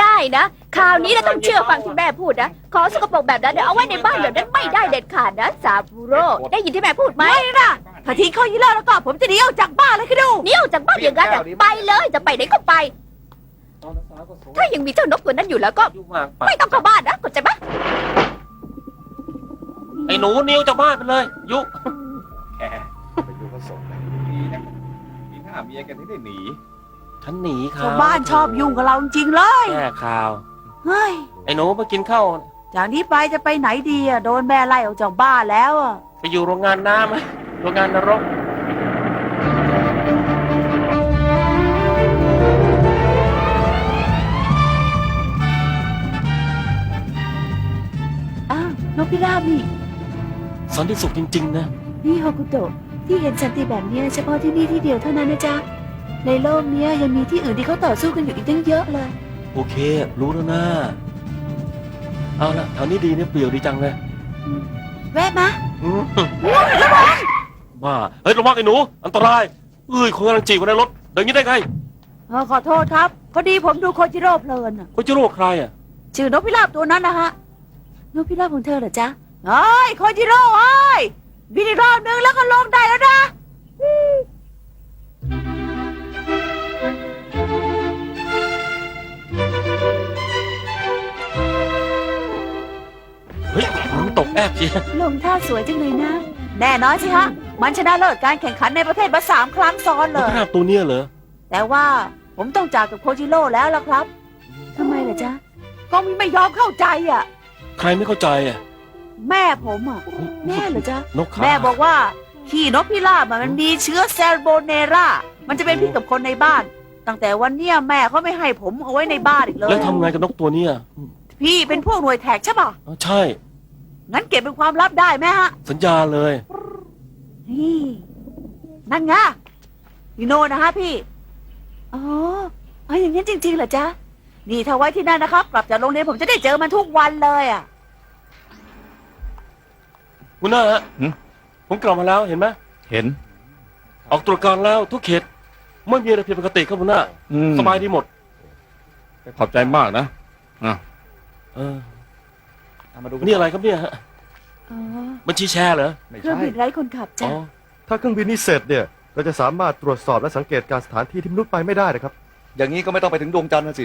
ได้นะคราวนี้เราต้องเชื่อฟังที่แม่พูดนะของสกปรกแบบนั้นเนี่ยเอาไว้ในบ้านแบบนั้นไม่ได้เด็ดขาดนะซาบูโร่ได้ยินที่แม่พูดไหมถ้าทิ้งเขายีเล่าแล้วก็ผมจะหนีออกจากบ้านเลยคิดดูหนี่ออกจากบ้านอย่างนั้นอะไปเลยจะไปไหนก็ไป ถ้ายังมีเจ้านกตัวนั้นอยู่แล้วก็ยุ่งมากไปไม่ต้องเข้าบ้านนะเข้าใจไหมไอ้หนูนิ้วจากบ้านไปเลย ยุแกไปดูผสมกันดีนะมีหน้าเมียกันที่ได้หนี ฉันหนีเขาชาวบ้านชอบยุ่งกับเราจริงๆเลยแก้ข่าว เฮ้ยไอ้หนูมากินข้าวจากนี้ไปจะไปไหนดีอะโดนแม่ไล่ออกจากบ้านแล้วอะไปอยู่โรงงานน้ำไหมโรงงานนรก อ้าวนกพิราบนี่สันติสุขจริง ๆ นะ นี่ฮอกุโตะที่เห็นสันติแบบเนี้ยเฉพาะที่นี่ที่เดียวเท่านั้นนะจ๊ะ ในโลกเนี้ยยังมีที่อื่นที่เขาต่อสู้กันอยู่อีกตั้งเยอะเลย โอเค รู้แล้วนะเอาละแถวนี้ดีเนี่ยเปลี่ยวดีจังเลยแวะมาอืมบ้าเฮ้ยระวังไอ้หนู อันตรายเอ้ยคนกำลังจีบกันในรถเดินอย่างนี้ได้ไงเออขอโทษครับพอดีผมดูโคจิโร่เพลินอะคนจะรู้ว่าใครอะชื่อนกพิราบตัวนั้นนะฮะนกพิราบของเธอเหรอจ๊ะเอ้ยโคจิโร่เอ้ยบินอีกรอบนึงแล้วก็ลงได้แล้วนะ มันตกแอบจีลงท่าสวยจังเลยนะ แน่นอนสิฮะ มันชนะเลิศการแข่งขันในประเทศมาสามครั้งซ้อนเลมันยขนาดตัวเนี้ยเหรอ แต่ว่าผมต้องจากกับโคจิโร่แล้วล่ะครับทำไมล่ะจ๊ะ ก็มีไม่ยอมเข้าใจอะ ใครไม่เข้าใจอะแม่ผมอะ แม่เหรอจ๊ะ นกขาแม่บอกว่า ขี้นกพิราบอะมันมีเชื้อเซลโบเนรามันจะเป็นพิษกับคนในบ้าน ตั้งแต่วันเนี้ยแม่เขาไม่ให้ผมเอาไว้ในบ้านอีกเลย แล้วทำไงกับนกตัวเนี้ยพี่เป็นพวกหน่วยแท็กใช่ป่ะอ๋อใช่ งั้นเก็บเป็นความลับได้ไหมฮะ สัญญาเลย นี่นั่นไงพี่โนนะฮะพี่ อ๋อเอาอย่างนี้นจริงๆเหรอจ๊ะ นี่ถ้าไว้ที่นั่นนะครับ กลับจากโรงเรียนผมจะได้เจอมันทุกวันเลยอะ คุณน้าฮะหึผมกลับมาแล้วเห็นไหมเห็น ออกตรวจการแล้วทุกเขตไม่มีอะไรผิดปกติครับคุณน้าอืมสบายดีหมด ขอบใจมากนะ เออเอา มาดูนี่อะไรครับเนี่ยฮะอ๋อบัญชีแชร์เหรอ ไม่เครื่องใช่ บินไร้คนขับอ๋จ้ะอ ถ้าเครื่องบินนี้เสร็จเนี่ย เราจะสามารถตรวจสอบและสังเกตการสถานที่ที่มนุษย์ไปไม่ได้นะครับ อย่างนี้ก็ไม่ต้องไปถึงดวงจันทร์นะสิ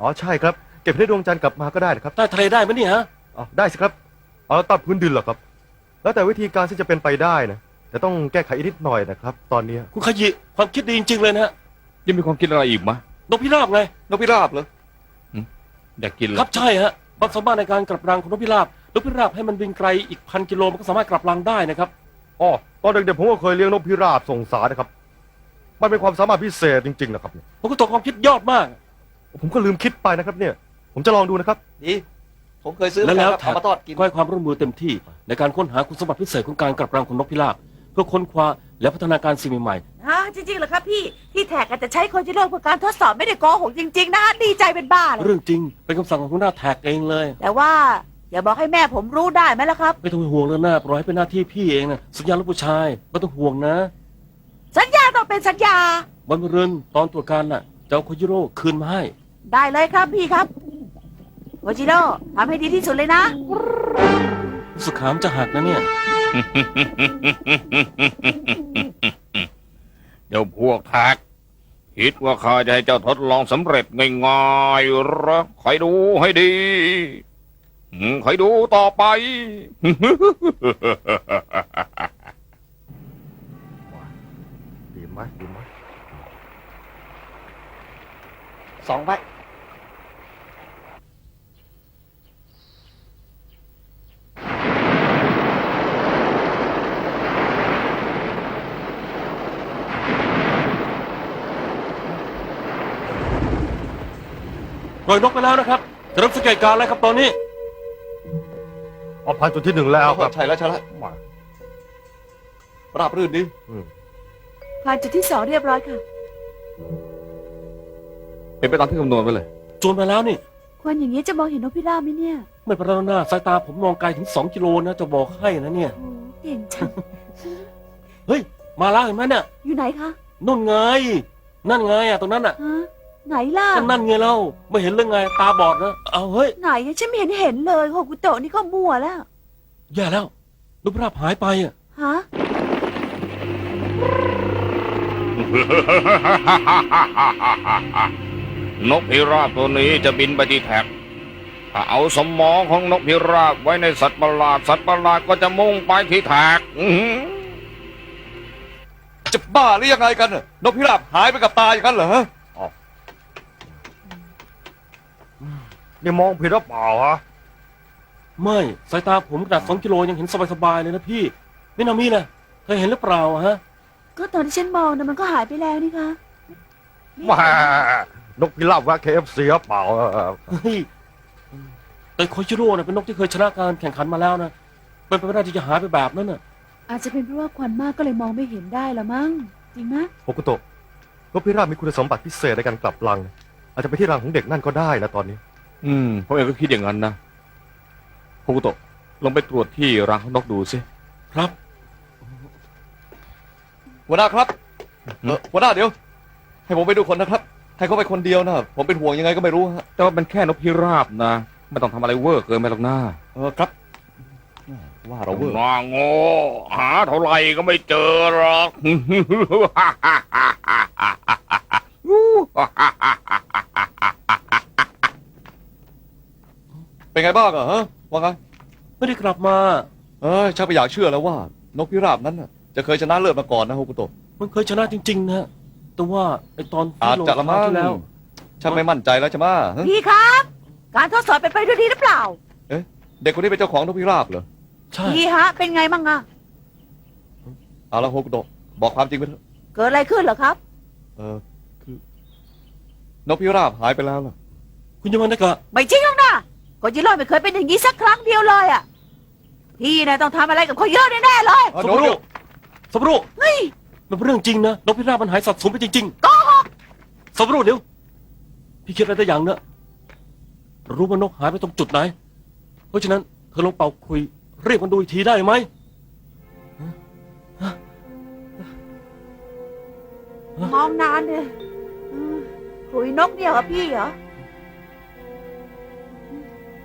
อ๋อใช่ครับ เก็บให้ดวงจันทร์กลับมาก็ได้นะครับ ใต้ทะเลได้ไหมเนี่ยฮะ อ๋อได้สิครับ เอาแล้วตัดพื้นดินเหรอครับ แล้วแต่วิธีการที่จะเป็นไปได้นะ แต่ต้องแก้ไขอีกนิดหน่อยนะครับ ตอนเนี้ยคุณขยิความคิดดีจริงๆเลยนะฮะยังมีความคิดอะไรอีกมะนกพิราบไงนกพิราบเหรออยากกินเหรครัอบใช่ฮะ ความสามารถในการกลับรังของนกพิราบนกพิราบให้มันบินไกลอีกพันกิโลมันก็สามารถกลับรังได้นะครับ อ๋อตอนเด็กๆผมก็เคยเลี้ยงนกพิราบส่งสารนะครับ มันเป็นความสามารถพิเศษจริงๆนะครับ ผมก็ตกความคิดยอดมาก ผมก็ลืมคิดไปนะครับเนี่ย ผมจะลองดูนะครับ ดีผมเคยซื้อแล้วมาแล้วครับเอามาทอดกิน ก็ให้ความร่วมมือเต็มที่ ในการค้นหาคุณสมบัติพิเศษของการกลับรังของนกพิราบ เพื่อค้นคว้าและพัฒนาการสิ่งใหม่อ่าจริงๆเหรอครับพี่ ที่แท็กอาจจะใช้โคจิโร่เพื่อการทดสอบไม่ได้โกหกจริง ๆ นะดีใจเป็นบ้าเลๆ ย เรื่องจริงเป็นคำสั่งของหัวหน้าแท็กเองเลย แต่ว่าอย่าบอกให้แม่ผมรู้ได้ไหมล่ะครับ ไม่ต้องห่วงเลยนะปล่อยให้เป็นหน้าที่พี่เองนะสัญญาลูกผู้ชายไม่ต้องห่วงนะ สัญญาต้องเป็นสัญญา วันมะรืนตอนตรวจการน่ะจะเอาโคจิโร่คืนมาให้ ได้เลยครับพี่ครับโคจิโร่ทำให้ดีที่สุดเลยนะรู้สึกขามจะหักนะเนี่ย เดี๋ยวพวกท็กคิดว่าข้าจะให้เจ้าทดลองสำเร็จง่ายๆหรอคอยดูให้ดีอืมคอยดูต่อไป ดีไหมดีไหมสองใบ ล่อยนกไปแล้วนะครับจะเริ่มสังเกตการณ์แล้วครับตอนนี้ออกผ่านจุดที่หนึ่งแล้วครับใช่แล้วใช่แล้วราบรื่นดีผ่านจุดที่สองเรียบร้อยค่ะ เป็นไปตามที่คำนวณไว้เลยจวนไปแล้วนี่ ควรอย่างนี้จะมองเห็นนกพิราบไหมเนี่ยไม่เป็นไรหน้าสายตาผมมองไกลถึง 2 กิโลนะจะบอกให้นะเนี่ย โอ้เก่งจังเฮ้ยมาแล้วเห็นไหมเนี่ยอยู่ไหนคะ นู่นไง นั่นไงอะตรงนั้นอะ ฮะ ไหนล่ะ ก็นั่นไงเล่าไม่เห็นเรื่องไงตาบอดนะเอาเฮ้ยไหนอะฉันไม่เห็นเห็นเลยโฮกุโตะนี่ก็มั่วแล้ว แย่แล้วรูปภาพหายไปอะฮะ นกพิราบตัวนี้จะบินไปที่แท็กถ้าเอาสมองของนกพิราบไว้ในสัตว์ประหลาด สัตว์ประหลาดก็จะมุ่งไปที่แท็กอื้อหือจะบ้าหรือยังไงกันน่ะนกพิราบหายไปกับตาอย่างนั้นเหรอ นี่มองผิดหรือเปล่าฮะไม่สายตาผมขนาดสองกิโลยังเห็นสบายๆเลยนะพี่นี่นามีนะเธอเห็นหรือเปล่าอะฮะ ก็ตอนที่ฉันมองนะมันก็หายไปแล้วนี่คะแหมนกพิราบแวะ KFC หรือเปล่าเฮ้ยแต่โคชิโร่เนี่ยเป็นนกที่เคยชนะการแข่งขันมาแล้วนะเป็นไปไม่ได้ที่จะหายไปแบบนั้นน่ะอาจจะเป็นเพราะว่าควันมากก็เลยมองไม่เห็นได้ละมั้งจริงไหมโฮกุโตะนกพิราบมีคุณสมบัติพิเศษในการกลับรัง อาจจะไปที่รังของเด็กนั่นก็ได้นะตอนนี้ อืมผมเองก็คิดอย่างนั้นนะโฮกุโตะลองไปตรวจที่รังของนกดูสิ ครับ หัวหน้าครับเออหัวหน้าเดี๋ยว ให้ผมไปดูคนนะครับ ให้เขาไปคนเดียวนะผมเป็นห่วงยังไงก็ไม่รู้ฮะแต่ว่าเป็นแค่นกพิราบนะ ไม่ต้องทำอะไรเวอร์เกินไปหรอกนะเออครับ ว่าเราเวอร์น่าโง่หาเท่าไหร่ก็ไม่เจอหรอก เป็นไงบ้างอะฮะว่าไงไม่ได้กลับมา เอ้ยช่างไปอยากเชื่อแล้วว่า นกพิราบนั้นน่ะจะเคยชนะเลิศมาก่อนนะโฮกุโตะมันเคยชนะจริง ๆ นะ แต่ว่าไอตอนอาจที่ลงจะละมั้งที่แล้วช่างไม่มั่นใจแล้วใช่ไหมฮะพี่ครับ การทดสอบเป็นไปด้วยดีหรือเปล่า เด็กคนนี้เป็นเจ้าของนกพิราบเหรอใช่ พี่ฮะ เป็นไงมั่งอะเอาละโฮกุโตะบอกความจริงไปเถอะเกิดอะไรขึ้นเหรอครับ เออคือนกพิราบหายไปแล้วล่ะคุณยามันได้กะไม่จริงหรอกนะ โคจิโร่ไม่เคยเป็นอย่างนี้สักครั้งเดียวเลยอะพี่นะต้องทำอะไรกับโคจิโร่แน่ๆเลยอ๋อสเดี๋มยวรุเดี๋ยวสมรุเฮ้ยมันเป็นเรื่องจริงนะนกพิราบมันหายสับสนไปจริงๆสมรุเดี๋ยวพี่คิดอะไรได้อย่างเนอะรู้ว่านกหายไปตรงจุดไหน เพราะฉะนั้นเธอลองเป่าคุยเรียกมันดูอีกทีได้ไหมมองนานเลยอืมคุยนกเนี่ยเหรอพี่เหรอ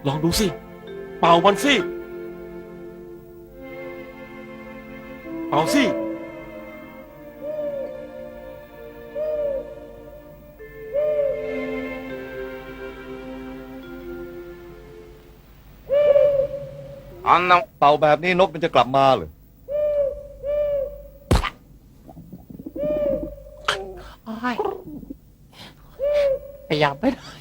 ลองดูสิ เป่ามันสิ เป่าสิอันนั้นเป่าแบบนี้นกมันจะกลับมาเหรอพยายามไม่ได้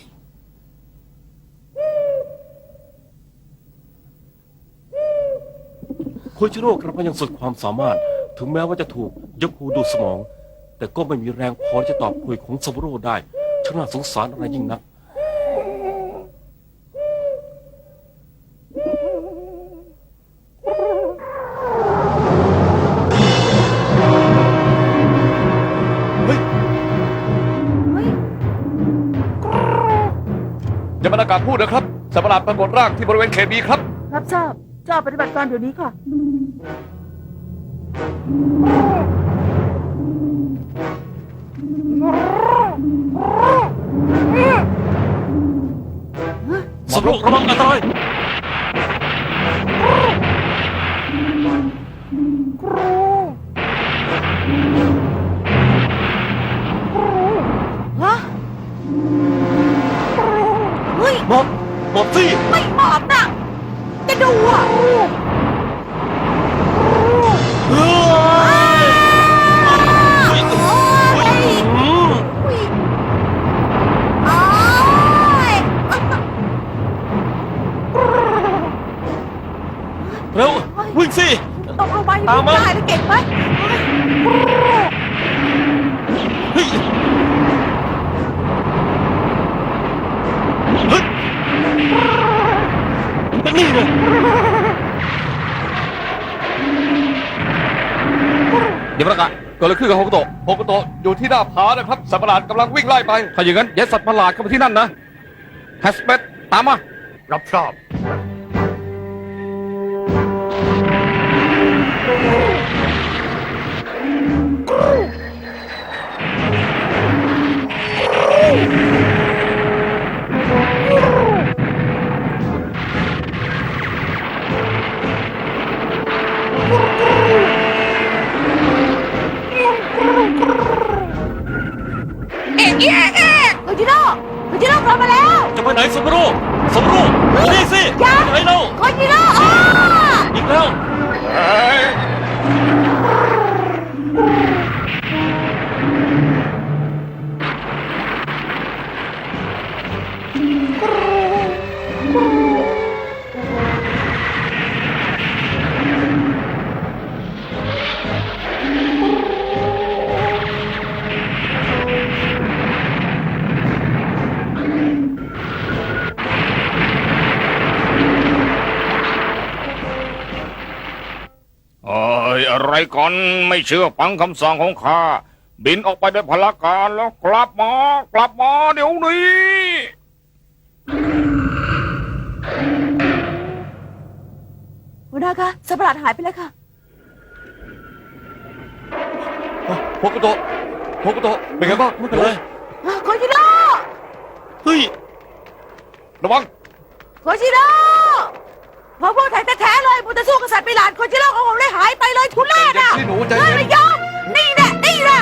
โคชิโร่กลับมาอย่างสุดความสามารถ ถึงแม้ว่าจะถูกยกหูดูดสมอง แต่ก็ไม่มีแรงพอที่จะตอบคุยของซาบุโร่ได้ช่างน่าสงสารอะไรยิ่งนัก จะบรรยากาศพูดนะครับสัตว์ประหลาดปรากฏร่างที่บริเวณเขตบีครับ รับทราบ เจ้าปฏิบัติการเดี๋ยวนี้ค่ะสาบุโร่ระวังอันตรายฮะเฮ้ย หมอบหมอบสิ ไม่หมอบนะจะ ดูอะเฮ้ยเฮ้ยโอ้ยอืมโอ้ยเร็ววิ่งสิ ตกลงไปตามมา ได้หรือเก่งไหม เฮ้ยเฮ้ยนั่นนี่นะ เดี๋ยวประกาศเกิดอะไรขึ้นกับฮกโตะโฮกโตะอยู่ที่หน้าผานะครับสัตว์ประหลาดกำลังวิ่งไล่ไปถ้าอย่างนั้นอย่าสัตว์ประหลาดเข้ามาที่นั่นนะแฮสเปตตามมารับทราบ ไหนสมรู้สมรู้นี่สิไปไหนเล่า โคจิโร่อ้าอีกแล้วเอ้ย ก่อนไม่เชื่อฟังคำสั่งของข้า บินออกไปด้วยพละการแล้วกลับมา กลับมาเดี๋ยวนี้ หัวหน้าคะสัตว์ประหลาดหายไปแล้วค่ะ โฮกุโตะโฮกุโตะเป็นไงบ้างไม่เป็นไรอ้าวโคจิโร่เฮ้ย ระวัง โคจิโร่ พอพวกไทยแท้ๆเลยมุตสู้กับสัตว์ประหลาดโคจิโร่ของผมเลยหายไปเลยทุเรศใจอะเย็นสิหนูใจเฮ้ยเย็นไม่ยอมนี่แหละนี่แหละ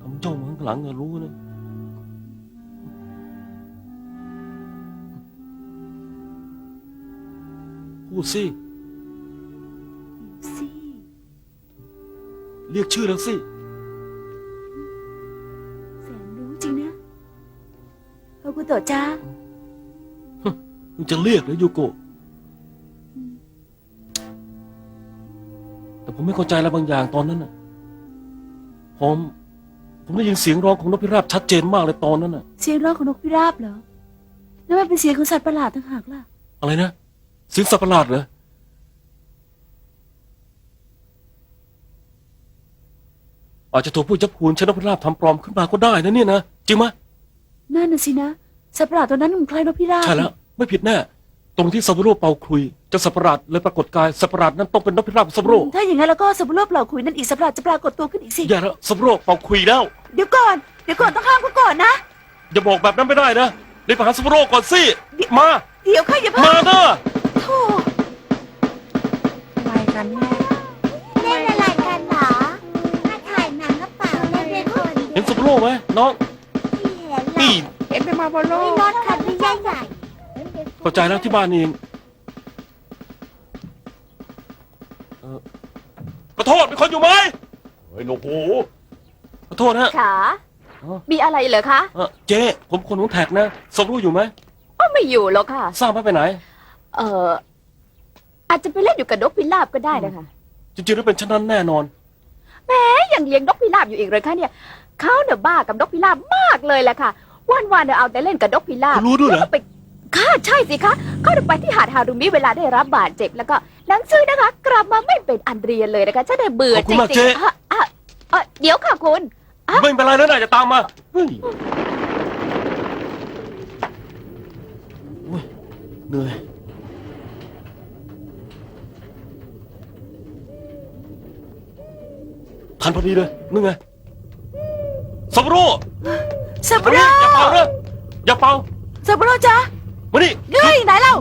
ทำจ้องมาข้างหลังอะรู้นะ พูดสิสิเรียกชื่อแล้วสิ แสนรู้จริงนะโฮกุโตะจ้ามึงจะเรียกหรือยูโกะแต่ผมไม่เข้าใจอะไรบางอย่างตอนนั้นน่ะ ผม ผมได้ยินเสียงร้องของนกพิราบชัดเจนมากเลยตอนนั้นน่ะ เสียงร้องของนกพิราบเหรอนั่นมันเป็นเสียงของสัตว์ประหลาดต่างหากล่ะ อะไรนะ เสียงสัตว์ประหลาดเหรออาจจะถูกผู้จับผูนชนกพิราบทำปลอมขึ้นมาก็ได้นะเนี่ยนะจริงไหมนั่นน่ะสินะสัตว์ประหลาดตัวนั้นมันคล้ายนกพิราบใช่แล้วไม่ผิดแน่ตรงที่ซาบุโร่เป่าคลุยเจะสัตว์ประหลาดเลยปรากฏกายสัตว์ประหลาดนั้นต้องเป็นนกพิราบของซาบุโร่ถ้าอย่างนั้นแล้วก็สัตว์ประหลาดเหล่าคุยนั่นอีกสัตว์ประหลาดจะปรากฏตัวขึ้นอีกสิอย่าละซาบุโร่เป่าคลุยแล้ว เดี๋ยวก่อนเดี๋ยวก่อนต้องห้ามเขาก่อนนะอย่าบอกแบบนั้นไม่ได้นะรีบไปหาซาบุโร่ก่อนสิมา เดี๋ยวค่ะอย่าเพิ่มางเนอะโธ่อะไร กันแน่เล่นอะไรกันเหรอมาถ่ายหนังกระเป๋าเล่นเป็นคนเห็นซาบุโร่ไหมน้องที่เห็นหรอนี่ เห็นเป็นมาบอลโลรถคันที่ใหญ่ใหญ่เข้าใจแล้วที่บ้านเองเอ่อขอโทษมีคนอยู่ไหมเฮ้ยหนูหูขอโทษนะ ขาอ๋อ มีอะไรเหรอคะเอ่อเจ๊ผมคนของแท็กนะซาบุโร่อยู่ไหม ก็ไม่อยู่หรอกค่ะ ทราบไหมไปไหน เออ อาจจะไปเล่นอยู่กับนกพิราบก็ได้นะคะจริงๆแล้วเป็นเช่นนั้นแน่นอนแม้ยังเลี้ยงนกพิราบอยู่อีกเลยคะเนี่ยเขาเนี่ยบ้ากับนกพิราบมากเลยแหละค่ะ วันๆเนี่ยเอาแต่เล่นกับนกพิราบรู้ด้วยเหรอ แล้วก็ไปค่ะใช่สิคะเขาจะไปที่หาดฮารุมิเวลาได้รับบาดเจ็บแล้วก็หนังสือนะคะ กลับมาไม่เป็นอันเรียนเลยนะคะฉันได้เบื่อขอบจคุริณงมากๆเจ๊อะอะอะเดี๋ยวค่ะคุณ อะ ไม่เป็นไรแล้วนะจะตามมาเฮ้ยโอ้ยเหนื่อย ทันพอดีเลยนึกไงซาบุโร่สัตว์ปมาระหนี่ลาอย่าเป่าดนะอย่าเป่าสัตว์ประหลาดจ้ามานี่เฮ้ยไหนเล่า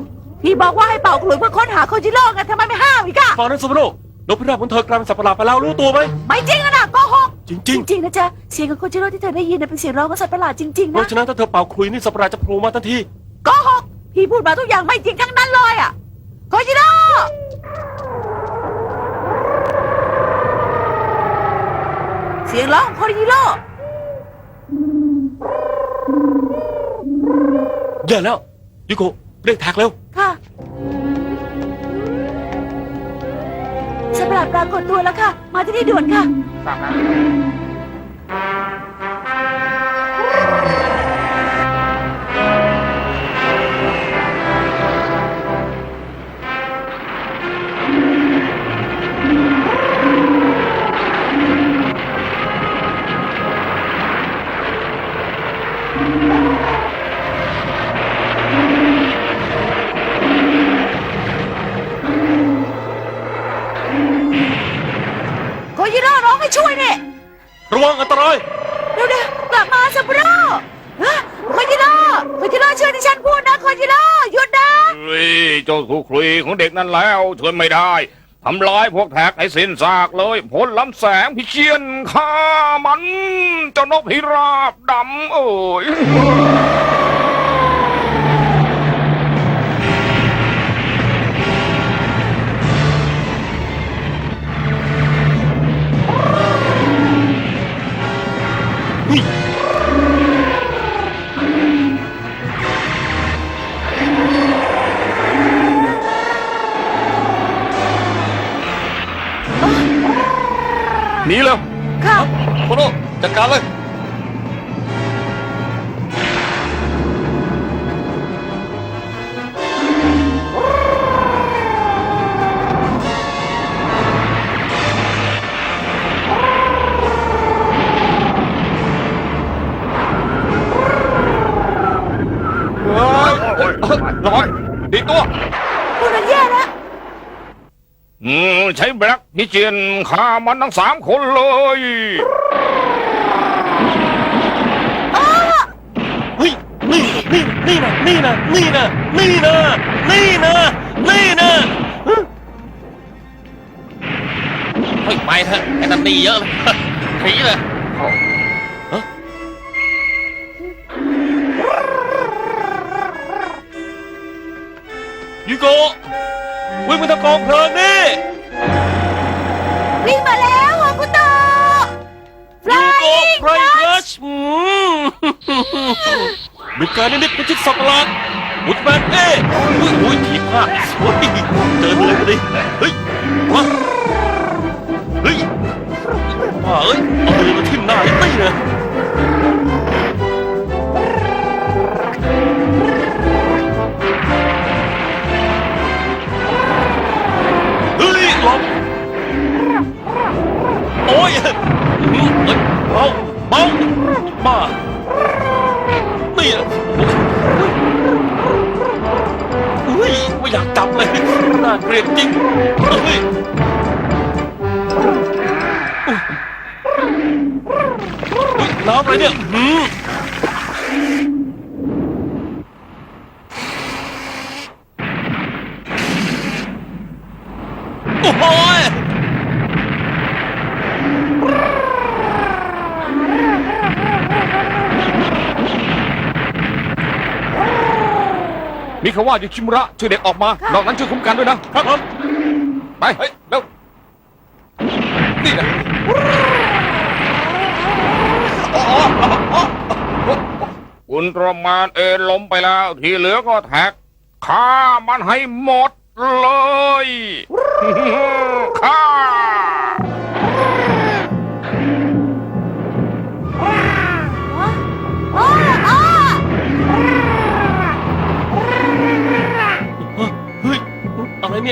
พี่บอกว่าให้เป่าขลุ่ยเพื่อค้นหาโคจิโร่ไงทำไมไม่ห้ามอีกอะฟังนะซาบุโร่นกพิราบของเธอกลายเป็นสัตว์ประหลาดไปแล้วรู้ตัวไหมไม่จริงอะนะโกหกจริงจริงๆนะจ๊ะเสียงของโคจิโร่ที่เธอได้ยินน่ะเป็นเสียงร้องของสัตว์ประหลาดจริงๆๆเพนะราะฉะนั้นถ้าเธอเป่าคลุยนี่สัตว์ประหลาดจะโผล่มาทันทีโกหกพี่พูดมาทุกอย่างไม่จริงทั้งนั้นเลยอะโคจิโร่เสียงร้องของโคจิโร่แย่แล้วยูโกะเรียกแท็กเร็ว ค่ะสัตว์ประหลาดปรากฏตัวแล้วค่ะ มาที่นี่ด่วนค่ะโค ระวังอันตราย เร็วๆกลับมาสับโร่ฮะโคจิโร่คนจิโร่เชื่อที่ฉันพูดนะคนจิโร่หยุดนะเฮ้ยเจ้าถูกคุยของเด็กนั้นแล้วช่วยไม่ได้ทำลายพวกแท็กให้สิ้นซากเลยผลล้ำแสงพิเชียนฆ่ามันเจ้านกพิราบดำเอ้ย การเลยเฮ้ยเฮ้ยระวังดีตัว พวกนั้นแย่แล้วอืมใช้แบล็กพิเชียนฆ่ามันทั้งสามคนเลย เฮ้ย นี่ นี่นี่นะนี่นะนี่นะนี่นะนี่นะนี่นะเฮ้ยไปเถอะไอ้นั่นดีเยอะเลยผีเลยยูโกะวิ่งไปทางกองเพลิงนี่วิ่งมาแล้วอะคุณโตฟยูลายโกะไพรทัช มีการนิดๆป็นชิดสับประหลาดอุลตร้าแมนเอ้อุ้ยอุ้ยทีพลาดโอ้ยเจอเลยพอดีเฮ้ยมาเฮ้ยมาเอ้ยเอาเลยมาทิ่มหน้าไอ้ตี้เนะเฮ้ยหลบโอ้ยเฮ้ยเบาเบามา อยากจับเลยน่าเกลียดจริงเฮ้ยเฮ้ยน้ำอะไรเนี่ยหืมโอ้โหย มีคำว่ายูชิมุระช่วยเด็กออกมา นอกนั้นช่วยคุ้มกันด้วยนะ ครับผมไปเฮ้ยเร็วนี่นะอุลตร้าแมนเอนล้มไปแล้ว ที่เหลือก็แท็กฆ่ามันให้หมดเลยฆ่า อะไรเ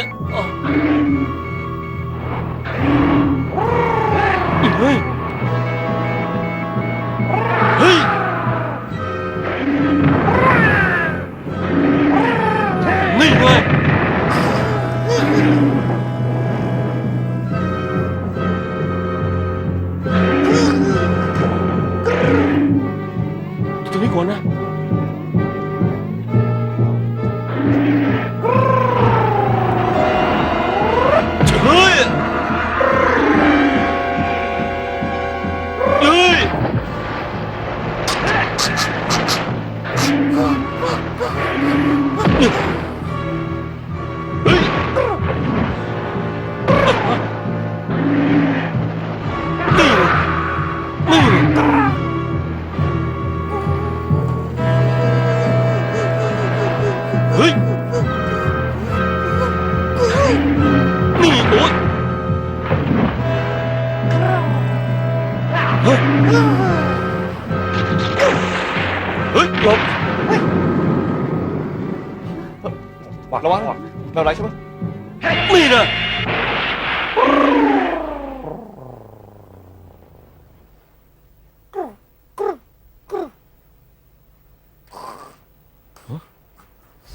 นี่เ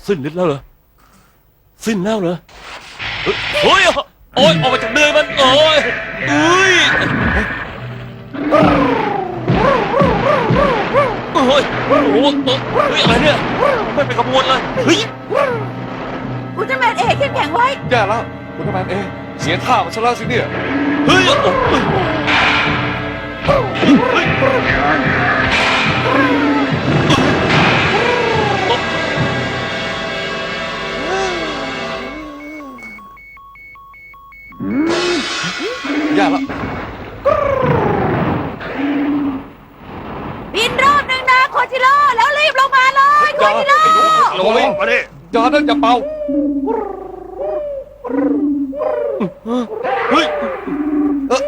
สิ้นฤทธิ์แล้วเหรอ สิ้นแล้วเหรอเฮ้ยเฮ้ยโอ้ยออกมาจากเดือยมันโอ้ยอุ้ยโอ้ยโอ้โอ้โหเฮ้ยอะไรเนี่ยไม่เป็นขบวนเลยเฮ้ยอุลตร้าแมนเอกเข้มแข็งไว้ แย่แล้วอุลตร้าแมนเอเสียท่ามันซะแล้วสิเนี่ยเฮ้ยโอ้โหเฮ้ยแย่ ดิอย่านั่นอย่าเป่าเฮ้ยเออ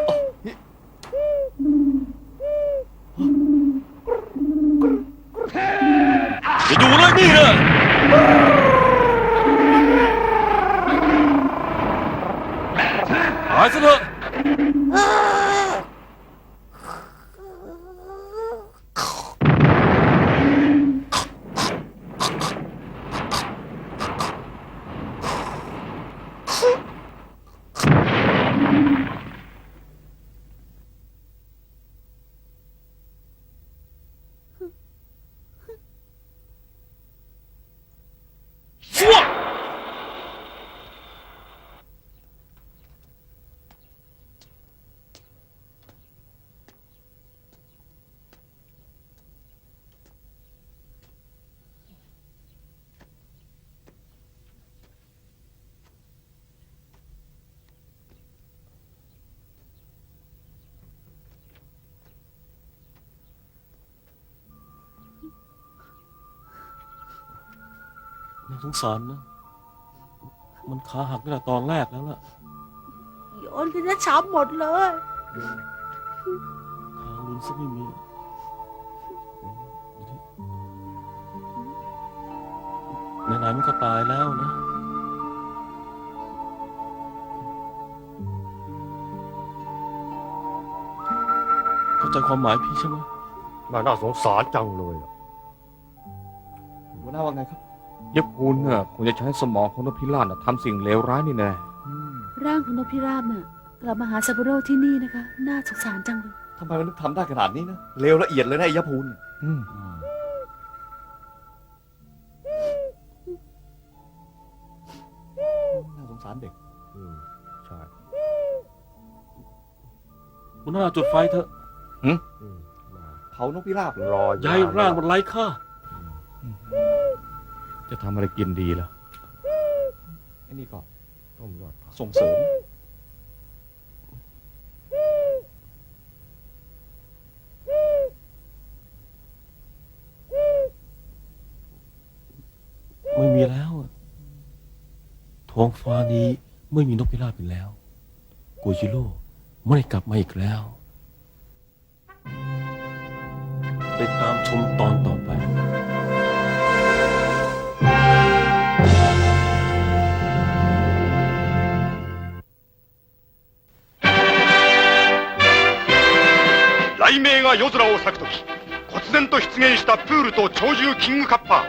อย่าอยู่เลยนี่นะห น่าสงสารนะ มันขาหักตั้งแต่ตอนแรกแล้วล่ะ โยนกันจะช้ำหมดเลย ทางลุนซะไม่มีไหนๆมันก็ตายแล้วนะ เข้าใจความหมายพี่ใช่ไหม น่าน่าสงสารจังเลยอะ หัวหน้าว่าไงครับ ยคุณน่ะคงจะใช้สมองของนกพิราบน่ะทำสิ่งเลวร้ายนี่แน่ร่างของนกพิราบน่ะกลับมาหาซาบุโร่ที่นี่นะคะ น่าสงสารจังเลยทำไมมันนึกทำได้ขนาดนี้นะเลวละเอียดเลยนะไอ้ยะพูนอืมน่าสงสารเด็กอืมใช่หัวหน้าจุดไฟเถอะอืมมาเผานกพิราบรอย้ายร่างมันไร้ค่า จะทำอะไรกินดีล่ะ ไอ้นี่ก็ต้มยอดผักส่งเสริม ไม่มีแล้วอะท้องฟ้านี้ไม่มีนกพิราบอีกแล้วโกจิโร่ไม่ได้กลับมาอีกแล้วไปตามชมตอนต่อ が夜空を裂く時忽然と出現したプールと鳥獣キングカッパ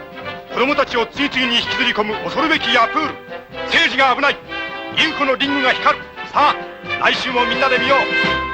ー。子供たちを次々に引きずり込む恐るべきヤプール。政治が危ない。インコのリングが光る。さあ来週もみんなで見よう。